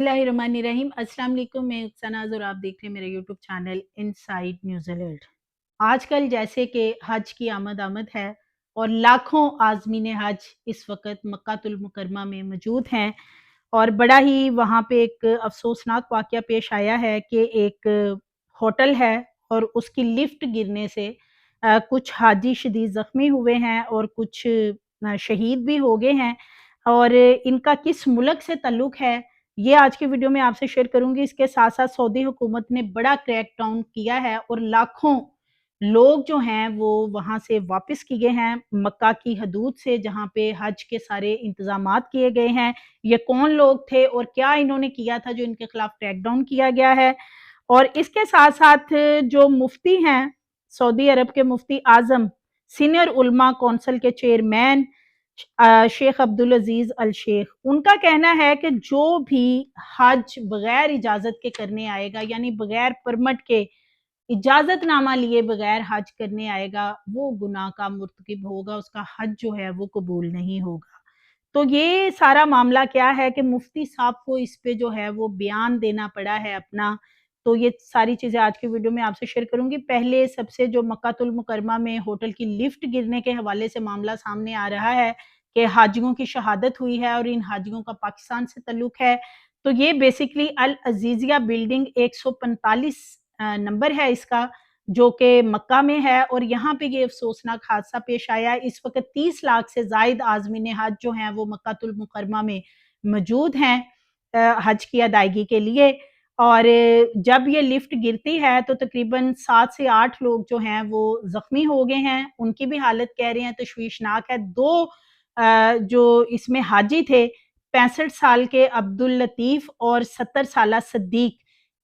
اللہ الرحمن الرحیم السلام علیکم میں سناز اور آپ دیکھ رہے ہیں میرے YouTube channel inside news alert آج کل جیسے کہ حج کی آمد آمد ہے اور لاکھوں آزمین حج اس وقت مکہ المکرمہ میں موجود ہیں اور بڑا ہی وہاں پہ ایک افسوسناک واقعہ پیش آیا ہے کہ ایک ہوٹل ہے اور اس کی لفٹ گرنے سے کچھ حاجی شدید زخمی ہوئے ہیں اور کچھ شہید بھی ہو گئے ہیں اور ان کا کس ملک سے تعلق ہے یہ آج کی ویڈیو میں آپ سے شیئر کروں گی اس کے ساتھ ساتھ سعودی حکومت نے بڑا کریک ڈاؤن کیا ہے اور لاکھوں لوگ جو ہیں وہ وہاں سے واپس کیے ہیں مکہ کی حدود سے جہاں پہ حج کے سارے انتظامات کیے گئے ہیں۔ یہ کون لوگ تھے اور کیا انہوں نے کیا تھا جو ان کے خلاف کریک ڈاؤن کیا گیا ہے؟ اور اس کے ساتھ ساتھ جو مفتی ہیں، سعودی عرب کے مفتی اعظم، سینئر علماء کونسل کے چیئرمین شیخ عبدالعزیز الشیخ، ان کا کہنا ہے کہ جو بھی حج بغیر اجازت کے کرنے آئے گا یعنی بغیر پرمٹ کے اجازت نامہ لیے بغیر حج کرنے آئے گا، وہ گناہ کا مرتکب ہوگا، اس کا حج جو ہے وہ قبول نہیں ہوگا۔ تو یہ سارا معاملہ کیا ہے کہ مفتی صاحب کو اس پہ جو ہے وہ بیان دینا پڑا ہے اپنا تو یہ ساری چیزیں آج کی ویڈیو میں آپ سے شیئر کروں گی۔ پہلے سب سے جو مکہ المکرمہ میں ہوٹل کی لفٹ گرنے کے حوالے سے معاملہ سامنے آ رہا ہے کہ حاجیوں کی شہادت ہوئی ہے اور ان حاجیوں کا پاکستان سے تعلق ہے۔ تو یہ بیسکلی العزیزیہ بلڈنگ ایک سو پنتالیس نمبر ہے اس کا، جو کہ مکہ میں ہے اور یہاں پہ یہ افسوسناک حادثہ پیش آیا۔ اس وقت تیس لاکھ سے زائد آزمین حج جو ہیں وہ مکہ المکرمہ میں موجود ہیں حج کی ادائیگی کے لیے۔ اور جب یہ لفٹ گرتی ہے تو تقریباً سات سے آٹھ لوگ جو ہیں وہ زخمی ہو گئے ہیں۔ ان کی بھی حالت کہہ رہے ہیں تشویشناک ہے۔ دو جو اس میں حاجی تھے، پینسٹھ سال کے عبداللطیف اور ستر سالہ صدیق،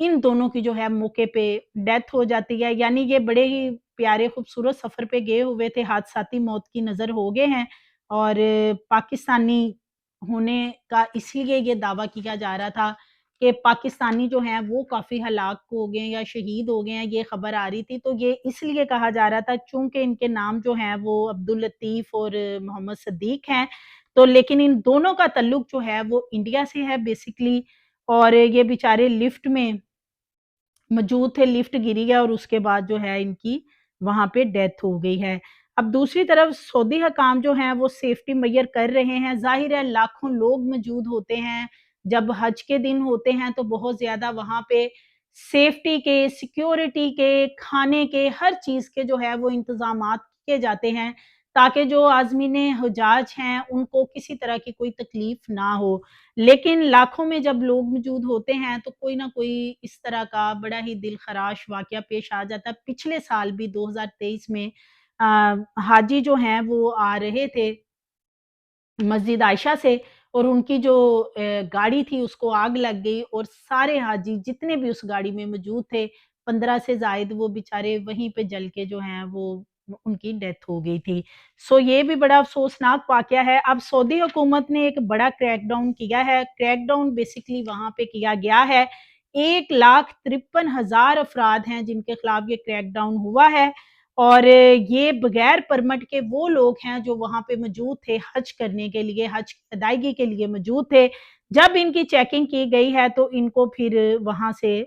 ان دونوں کی جو ہے موقع پہ ڈیتھ ہو جاتی ہے۔ یعنی یہ بڑے ہی پیارے خوبصورت سفر پہ گئے ہوئے تھے۔ حادثاتی موت کی نظر ہو گئے ہیں اور پاکستانی ہونے کا اس لیے یہ دعویٰ کیا جا رہا تھا کہ پاکستانی جو ہیں وہ کافی ہلاک ہو گئے یا شہید ہو گئے ہیں، یہ خبر آ رہی تھی۔ تو یہ اس لیے کہا جا رہا تھا چونکہ ان کے نام جو ہیں وہ عبداللطیف اور محمد صدیق ہیں۔ تو لیکن ان دونوں کا تعلق جو ہے وہ انڈیا سے ہے بیسکلی اور یہ بیچارے لفٹ میں موجود تھے، لفٹ گری ہے اور اس کے بعد جو ہے ان کی وہاں پہ ڈیتھ ہو گئی ہے۔ اب دوسری طرف سعودی حکام جو ہیں وہ سیفٹی میئر کر رہے ہیں۔ ظاہر ہے لاکھوں لوگ موجود ہوتے ہیں۔ جب حج کے دن ہوتے ہیں تو بہت زیادہ وہاں پہ سیفٹی کے سیکیورٹی کے، کھانے کے، ہر چیز کے جو ہے وہ انتظامات کیے جاتے ہیں تاکہ جو آزمین حجاج ہیں ان کو کسی طرح کی کوئی تکلیف نہ ہو۔ لیکن لاکھوں میں جب لوگ موجود ہوتے ہیں تو کوئی نہ کوئی اس طرح کا بڑا ہی دل خراش واقعہ پیش آ جاتا۔ ہے پچھلے سال بھی دو ہزار تیئیس میں حاجی جو ہیں وہ آ رہے تھے مسجد عائشہ سے۔ اور ان کی جو گاڑی تھی، اس کو آگ لگ گئی اور سارے حاجی جتنے بھی اس گاڑی میں موجود تھے، پندرہ سے زائد وہ بیچارے وہیں پہ جل کے جو ہیں، وہ ان کی ڈیتھ ہو گئی تھی۔ سو یہ بھی بڑا افسوسناک واقعہ ہے۔ اب سعودی حکومت نے ایک بڑا کریک ڈاؤن کیا ہے۔ کریک ڈاؤن بیسکلی وہاں پہ کیا گیا ہے۔ ایک لاکھ ترپن ہزار افراد ہیں جن کے خلاف یہ کریک ڈاؤن ہوا ہے۔ اور یہ بغیر پرمٹ کے وہ لوگ ہیں جو وہاں پہ موجود تھے حج کرنے کے لیے، حج ادائیگی کے لیے موجود تھے۔ جب ان کی چیکنگ کی گئی ہے تو ان کو پھر وہاں سے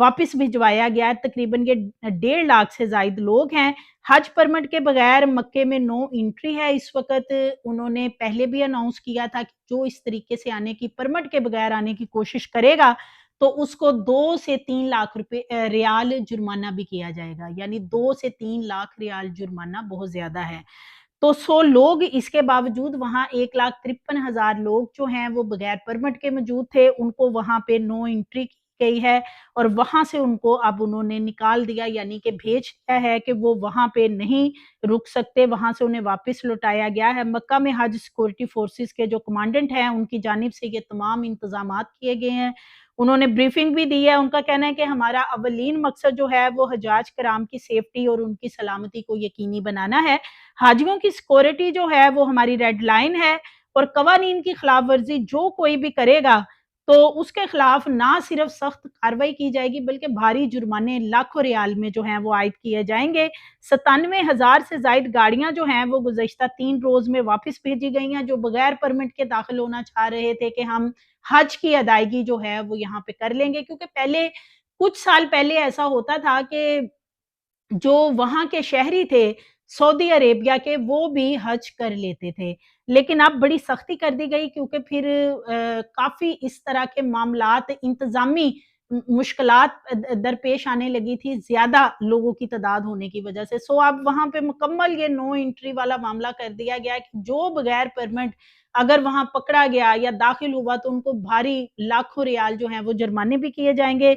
واپس بھجوایا گیا تقریباً یہ ڈیڑھ لاکھ سے زائد لوگ ہیں۔ حج پرمٹ کے بغیر مکے میں نو انٹری ہے۔ اس وقت انہوں نے پہلے بھی اناؤنس کیا تھا کہ جو اس طریقے سے آنے کی، پرمٹ کے بغیر آنے کی کوشش کرے گا۔ تو اس کو دو سے تین لاکھ روپے ریال جرمانہ بھی کیا جائے گا۔ یعنی دو سے تین لاکھ ریال جرمانہ بہت زیادہ ہے۔ تو سو لوگ اس کے باوجود وہاں ایک لاکھ ترپن ہزار لوگ جو ہیں وہ بغیر پرمٹ کے موجود تھے، ان کو وہاں پہ نو انٹری کی گئی ہے اور وہاں سے ان کو اب انہوں نے نکال دیا یعنی کہ بھیج دیا ہے کہ وہ وہاں پہ نہیں رک سکتے، وہاں سے انہیں واپس لوٹایا گیا ہے۔ مکہ میں حج سیکورٹی فورسز کے جو کمانڈنٹ ہیں، ان کی جانب سے یہ تمام انتظامات کیے گئے ہیں۔ انہوں نے بریفنگ بھی دی ہے۔ ان کا کہنا ہے کہ ہمارا اولین مقصد جو ہے، وہ حجاج کرام کی سیفٹی اور ان کی سلامتی کو یقینی بنانا ہے۔ حاجیوں کی سیکورٹی جو ہے، وہ ہماری ریڈ لائن ہے اور قوانین کی خلاف ورزی جو کوئی بھی کرے گا تو اس کے خلاف نہ صرف سخت کاروائی کی جائے گی، بلکہ بھاری جرمانے لاکھوں ریال میں جو ہیں وہ عائد کیے جائیں گے۔ ستانوے ہزار سے زائد گاڑیاں جو ہیں وہ گزشتہ تین روز میں واپس بھیجی گئی ہیں، جو بغیر پرمٹ کے داخل ہونا چاہ رہے تھے کہ ہم حج کی ادائیگی جو ہے وہ یہاں پہ کر لیں گے۔ کیونکہ پہلے، کچھ سال پہلے ایسا ہوتا تھا کہ جو وہاں کے شہری تھے سعودی عربیہ کے وہ بھی حج کر لیتے تھے۔ لیکن اب بڑی سختی کر دی گئی کیونکہ پھر کافی اس طرح کے معاملات، انتظامی مشکلات درپیش آنے لگی تھی، زیادہ لوگوں کی تعداد ہونے کی وجہ سے۔ سو اب وہاں پہ مکمل یہ نو انٹری والا معاملہ کر دیا گیا کہ جو بغیر پرمٹ اگر وہاں پکڑا گیا یا داخل ہوا تو ان کو بھاری لاکھوں ریال جو ہیں وہ جرمانے بھی کیے جائیں گے۔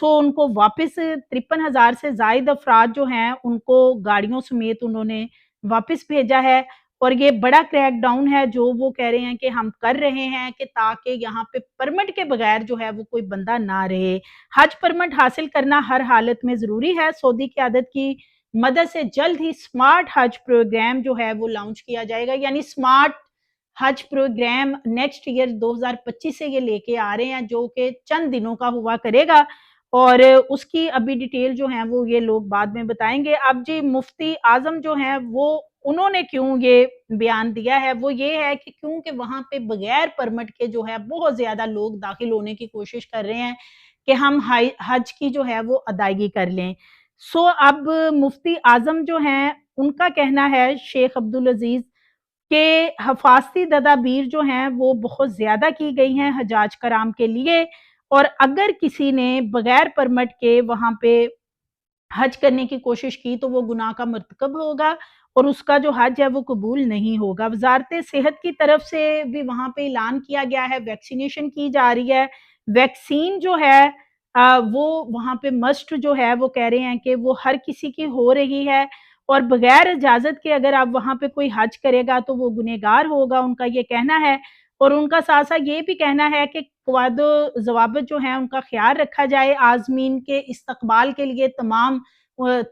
سو ان کو واپس ترپن ہزار سے زائد افراد جو ہیں، ان کو گاڑیوں سمیت انہوں نے واپس بھیجا ہے۔ اور یہ بڑا کریک ڈاؤن ہے جو وہ کہہ رہے ہیں کہ ہم کر رہے ہیں کہ تاکہ یہاں پہ پرمٹ کے بغیر جو ہے وہ کوئی بندہ نہ رہے۔ حج پرمٹ حاصل کرنا ہر حالت میں ضروری ہے۔ سعودی قیادت کی مدد سے جلد ہی سمارٹ حج پروگرام جو ہے وہ لانچ کیا جائے گا۔ یعنی سمارٹ حج پروگرام نیکسٹ ایئر دو ہزار پچیس سے یہ لے کے آ رہے ہیں جو کہ چند دنوں کا ہوا کرے گا۔ اور اس کی ابھی ڈیٹیل جو ہیں وہ یہ لوگ بعد میں بتائیں گے۔ اب جی مفتی اعظم جو ہیں وہ انہوں نے کیوں یہ بیان دیا ہے؟ وہ یہ ہے کہ کیونکہ وہاں پہ بغیر پرمٹ کے جو ہے بہت زیادہ لوگ داخل ہونے کی کوشش کر رہے ہیں کہ ہم حج کی جو ہے وہ ادائیگی کر لیں۔ سو اب مفتی اعظم جو ہیں ان کا کہنا ہے شیخ عبدالعزیز کہ حفاظتی تدابیر جو ہیں وہ بہت زیادہ کی گئی ہیں حجاج کرام کے لیے۔ اور اگر کسی نے بغیر پرمٹ کے وہاں پہ حج کرنے کی کوشش کی تو وہ گناہ کا مرتکب ہوگا اور اس کا جو حج ہے وہ قبول نہیں ہوگا۔ وزارت صحت کی طرف سے بھی وہاں پہ اعلان کیا گیا ہے، ویکسینیشن کی جا رہی ہے۔ ویکسین جو ہے وہ وہاں پہ مسٹ جو ہے، وہ کہہ رہے ہیں کہ وہ ہر کسی کی ہو رہی ہے اور بغیر اجازت کے اگر آپ وہاں پہ کوئی حج کرے گا تو وہ گنہگار ہوگا۔ ان کا یہ کہنا ہے اور ان کا ساتھ ساتھ یہ بھی کہنا ہے کہ قواعد و ضوابط جو ہیں ان کا خیال رکھا جائے آزمین کے استقبال کے لیے تمام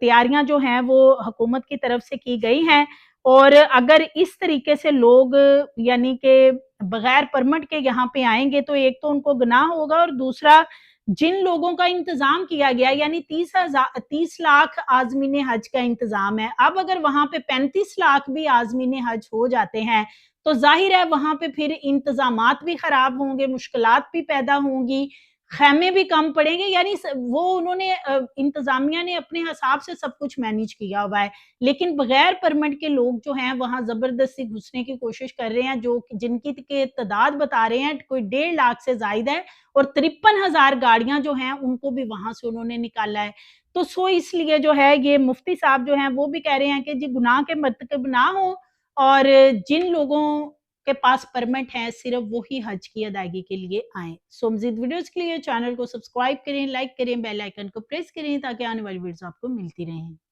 تیاریاں جو ہیں وہ حکومت کی طرف سے کی گئی ہیں۔ اور اگر اس طریقے سے لوگ یعنی کہ بغیر پرمٹ کے یہاں پہ آئیں گے تو ایک تو ان کو گناہ ہوگا اور دوسرا جن لوگوں کا انتظام کیا گیا یعنی تیس تیس لاکھ آزمین حج کا انتظام ہے۔ اب اگر وہاں پہ پینتیس لاکھ بھی آزمین حج ہو جاتے ہیں، تو ظاہر ہے وہاں پہ پھر انتظامات بھی خراب ہوں گے، مشکلات بھی پیدا ہوں گی۔ خیمے بھی کم پڑیں گے یعنی وہ انہوں نے انتظامیہ نے اپنے حساب سے سب کچھ مینج کیا ہوا ہے۔ لیکن بغیر پرمٹ کے لوگ جو ہیں، وہاں زبردستی گھسنے کی کوشش کر رہے ہیں، جو جن کی تعداد بتا رہے ہیں، کوئی ڈیڑھ لاکھ سے زائد ہے اور ترپن ہزار گاڑیاں جو ہیں، ان کو بھی وہاں سے انہوں نے نکالا ہے۔ تو سو اس لیے جو ہے، یہ مفتی صاحب جو ہیں، وہ بھی کہہ رہے ہیں کہ جی گناہ کے مرتکب نہ ہوں اور جن لوگوں کے پاس پرمٹ ہے، صرف وہی حج کی ادائیگی کے لیے آئیں۔ سو مزید ویڈیوز کے لیے چینل کو سبسکرائب کریں لائک کریں بیل آئیکن کو پریس کریں تاکہ آنے والی ویڈیوز آپ کو ملتی رہیں۔